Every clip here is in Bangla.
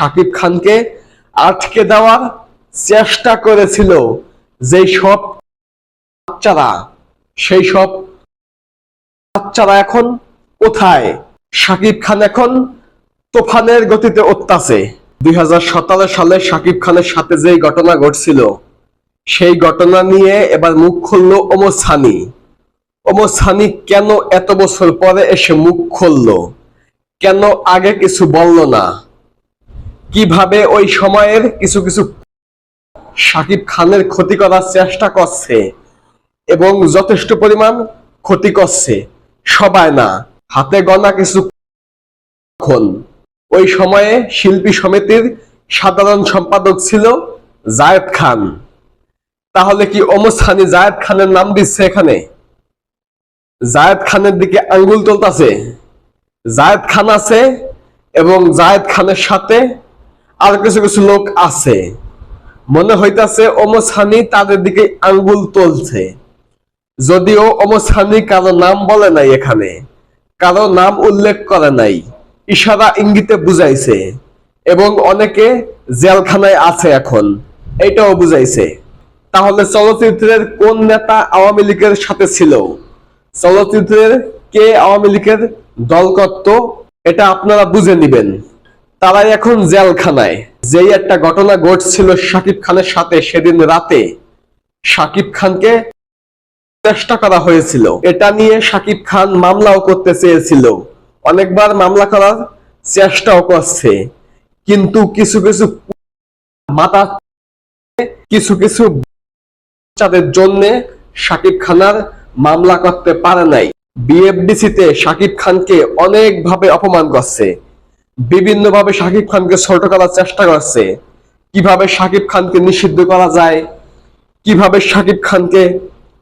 শাকিব খানকে আটকে দেওয়ার চেষ্টা করেছিল যেই সব বাচ্চারা, সেই সব বাচ্চারা এখন কোথায়? শাকিব খান এখন তোফানের গতিতে উঠতাছে। দুই হাজার সালে শাকিব খানের সাথে যেই ঘটনা ঘটছিল, সেই ঘটনা নিয়ে এবার মুখ খুললো ওমর সানি। ওমর সানি কেন এত বছর পরে এসে মুখ খুললো? কেন আগে কিছু বলল না? কীভাবে ওই সময়ের কিছু কিছু শাকিব খানের ক্ষতি করার চেষ্টা করছে এবং যথেষ্ট পরিমাণ ক্ষতি করছে? সবাই না। হাতে গনা কিছু খন। ওই সময়ে শিল্পী সমিতির সাধারণ সম্পাদক ছিল জায়েদ খান। তাহলে কি সানি জায়েদ খানের নাম দিচ্ছে এখানে? জায়েদ খানের দিকে আঙ্গুল তুলতাছে। জায়েদ খান আছে এবং জায়েদ খানের সাথে আর কিছু কিছু লোক আছে। মনে হইতাছে ওমর সানি তাদের দিকে আঙ্গুল তুলছে। যদিও ওমর সানি কারও নাম বলে নাই এখানে, কারও নাম উল্লেখ করে নাই, ইশারা ইঙ্গিতে বুঝাইছে, এবং অনেকে জেলখানায় আছে এখন, এটাও বুঝাইছে। তাহলে চলচ্চিত্রের কোন নেতা আওয়ামী লীগের সাথে ছিল? চলচ্চিত্রের কে আওয়ামী লীগের দল করত এটা আপনারা বুঝে নিবেন। তারাই এখন জেলখানায়। যেই একটা ঘটনা ঘটছিল শাকিব খানের সাথে সেদিন রাতে, শাকিব খানকে চেষ্টা করা হয়েছিল। এটা নিয়ে শাকিব খান মামলাও করতে চেয়েছিল। অনেকবার মামলা করার চেষ্টাও করছে। কিন্তু কিছু কিছু মাতা কিছু কিছু বাচ্চাদের জন্য শাকিব খানার মামলা করতে পারে নাই। বিএফডিসিতে শাকিব খানকে অনেকভাবে অপমান করছে। বিভিন্ন ভাবে শাকিব খানকে ছোট করার চেষ্টা করছে। কীভাবে শাকিব খানকে নিষিদ্ধ করা যায়? কীভাবে শাকিব খানকে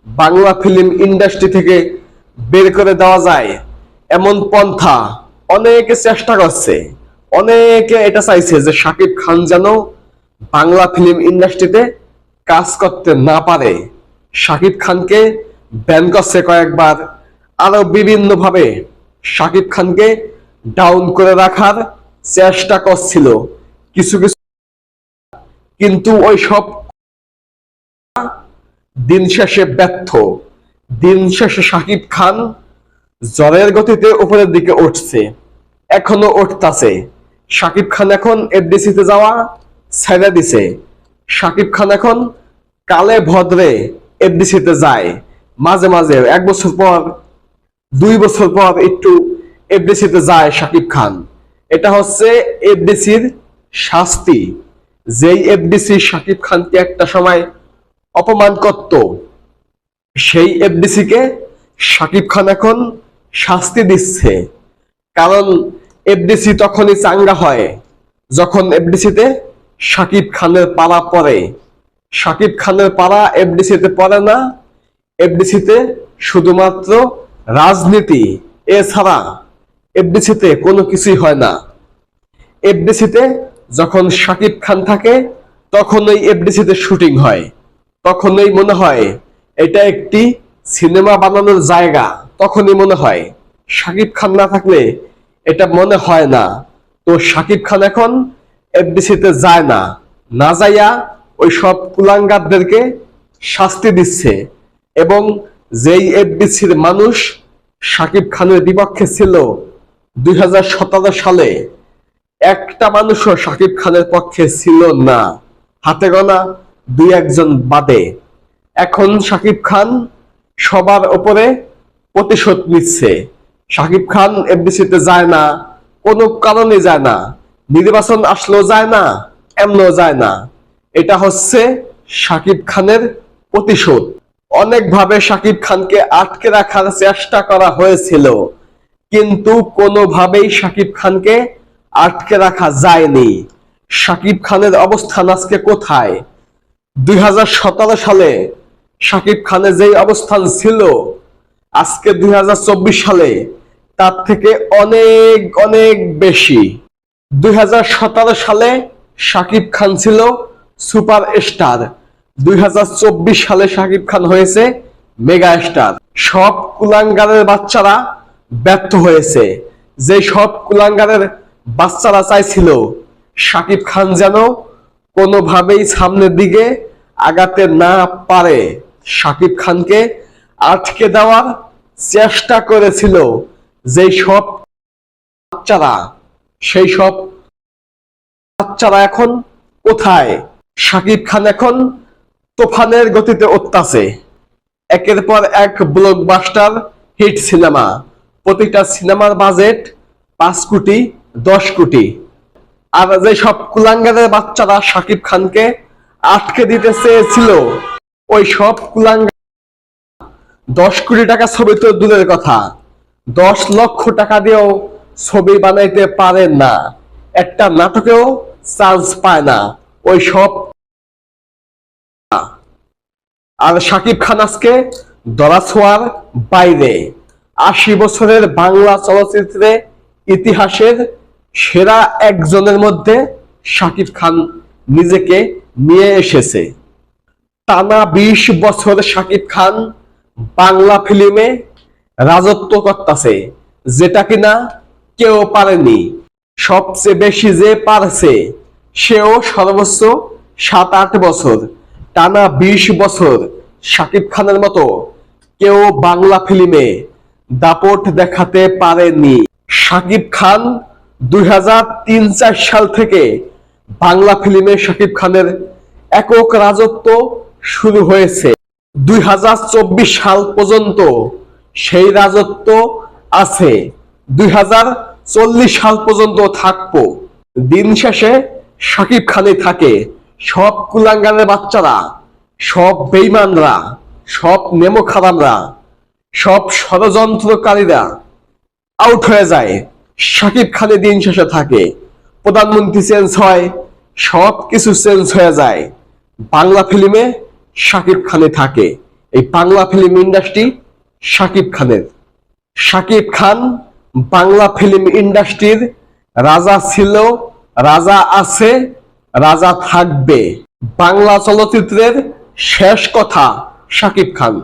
বাংলা ফিল্ম ইন্ডাস্ট্রি থেকে বের করে দেওয়া যায়? এমন পন্থা অনেকে চেষ্টা করছে। অনেকে এটা চাইছে যে শাকিব খান যেন বাংলা ফিল্ম ইন্ডাস্ট্রিতে কাজ করতে না পারে। শাকিব খানকে ব্যান করছে কয়েকবার। আরও বিভিন্ন ভাবে শাকিব খানকে ডাউন করে রাখার চেষ্টা করছিল। কিছু কিছু কিন্তু ওই সব দিন শেষে ব্যর্থ। দিন শেষে শাকিব খান জ্বরের গতিতে উপরের দিকে উঠছে। এখনও উঠতাছে। শাকিব খান এখন এফডিসিতে যাওয়া ছেড়ে দিছে। শাকিব খান এখন কালে ভদ্রে এফডিসিতে যায়। মাঝে মাঝে এক বছর পর, দুই বছর পর একটু এফডিসিতে যায় শাকিব খান। এটা হচ্ছে এফডিসির শাস্তি। যেই এফডিসি শাকিব খানকে একটা সময় অপমান করত সেই এফডিসি কে শাকিব খান এখন শাস্তি দিচ্ছে। কারণ এফডিসি তখনই চাঙ্গা হয়, যখন এফডিসিতে শাকিব খানের পাড়া পড়ে। শাকিব খানের পাড়া এফডিসিতে পড়ে না, এফডিসিতে শুধুমাত্র রাজনীতি, এছাড়া এফডিসিতে কোনো কিছুই হয় না। এফডিসিতে যখন শাকিব খান থাকে তখন ওই এফডিসিতে শুটিং হয়। তখনই মনে হয়, এটা একটি সিনেমা বানানোর জায়গা। তখনই মনে হয়, শাকিব খান না থাকলে এটা মনে হয় না। তো শাকিব খান এখন এফডিসিতে যায় না। না যাইয়া ওই সব কুলাঙ্গারদেরকে শাস্তি দিচ্ছে এবং যেই এফডিসির মানুষ শাকিব খানের বিপক্ষে ছিল দুই হাজার সতেরো সালে একটা মানুষও শাকিব খানের পক্ষে ছিল না। হাতে গোনা দুই একজন বাদে। এখন শাকিব খান সবার ওপরে প্রতিশোধ নিচ্ছে। শাকিব খান এফডিসিতে যায় না, কোনো কারণে যায় না। নির্বাচন আসলেও যায় না, এমনও যায় না। এটা হচ্ছে শাকিব খানের প্রতিশোধ। অনেকভাবে শাকিব খানকে আটকে রাখার চেষ্টা করা হয়েছিল। কিন্তু কোনোভাবেই শাকিব খানকে আটকে রাখা যায়নি। শাকিব খানের অবস্থান আজকে কোথায়? দুই হাজার সতেরো সালে শাকিব খানের যেই অবস্থান ছিল, আজকে দুই হাজার চব্বিশ সালে তার থেকে অনেক অনেক বেশি। দুই হাজার সতেরো সালে শাকিব খান ছিল সুপার স্টার দুই হাজার চব্বিশ সালে শাকিব খান হয়েছে মেগা স্টার সব কুলাঙ্গারের বাচ্চারা ব্যর্থ হয়েছে। যে সব কুলাঙ্গারের বাচ্চারা চাইছিল শাকিব খান যেন কোনোভাবেই সামনের দিকে আগাতে না পারে। শাকিব খানকে আটকে দেওয়ার চেষ্টা করেছিল যেই সব বাচ্চারা। সেই সব বাচ্চারা এখন কোথায়? শাকিব খান এখন তোফানের গতিতে উঠতাছে। একের পর এক ব্লকবাস্টার হিট সিনেমা প্রতিটা সিনেমার বাজেট পাঁচ কোটি, দশ কোটি। আর যে সব কুলাঙ্গারের বাচ্চারা শাকিব খানকে আটকে দিতে চেয়েছিল, ওই সব কুলাঙ্গার দশ কোটি টাকা ছবি তো দূরের কথা। দশ লক্ষ টাকা দিয়েও ছবি বানাইতে পারে না। একটা নাটকেও চান্স পায় না। ওই সব আর শাকিব খান আজকে দরাছোয়ার বাইরে। আশি বছরের বাংলা চলচ্চিত্রে ইতিহাসের সেরা একজনের মধ্যে শাকিব খান নিজেকে নিয়ে এসেছে। টানা বিশ বছর শাকিব খান বাংলা ফিল্মে রাজত্ব করতেছে, যেটা কিনা কেউ পারেনি। সবচেয়ে বেশি যে পারছে, সেও সর্বোচ্চ সাত আট বছর। টানা বিশ বছর শাকিব খানের মতো কেউ বাংলা ফিল্মে দাপট দেখাতে পারেনি শাকিব খান দুই হাজার তিন চার সাল থেকে বাংলা ফিল্মে শাকিব খানের একক রাজত্ব শুরু হয়েছে। দুই হাজার চব্বিশ সাল পর্যন্ত সেই রাজত্ব আছে। দুই হাজার চল্লিশ সাল পর্যন্ত থাকব। দিন শেষে শাকিব খানে থাকে। সব কুলাঙ্গারের বাচ্চারা, সব বেইমানরা, সব নেমো খারামরা সব ষড়যন্ত্রকারীরা আউট হয়ে যায়। শাকিব খানে দিন শেষে থাকে। প্রধানমন্ত্রী চেঞ্জ হয় সব কিছু চেঞ্জ হয়ে যায়। বাংলা ফিল্মে শাকিব খানে থাকে। এই বাংলা ফিল্ম ইন্ডাস্ট্রি শাকিব খানের। শাকিব খান বাংলা ফিল্ম ইন্ডাস্ট্রির রাজা ছিল, রাজা আছে, রাজা থাকবে। বাংলা চলচ্চিত্রের শেষ কথা শাকিব খান।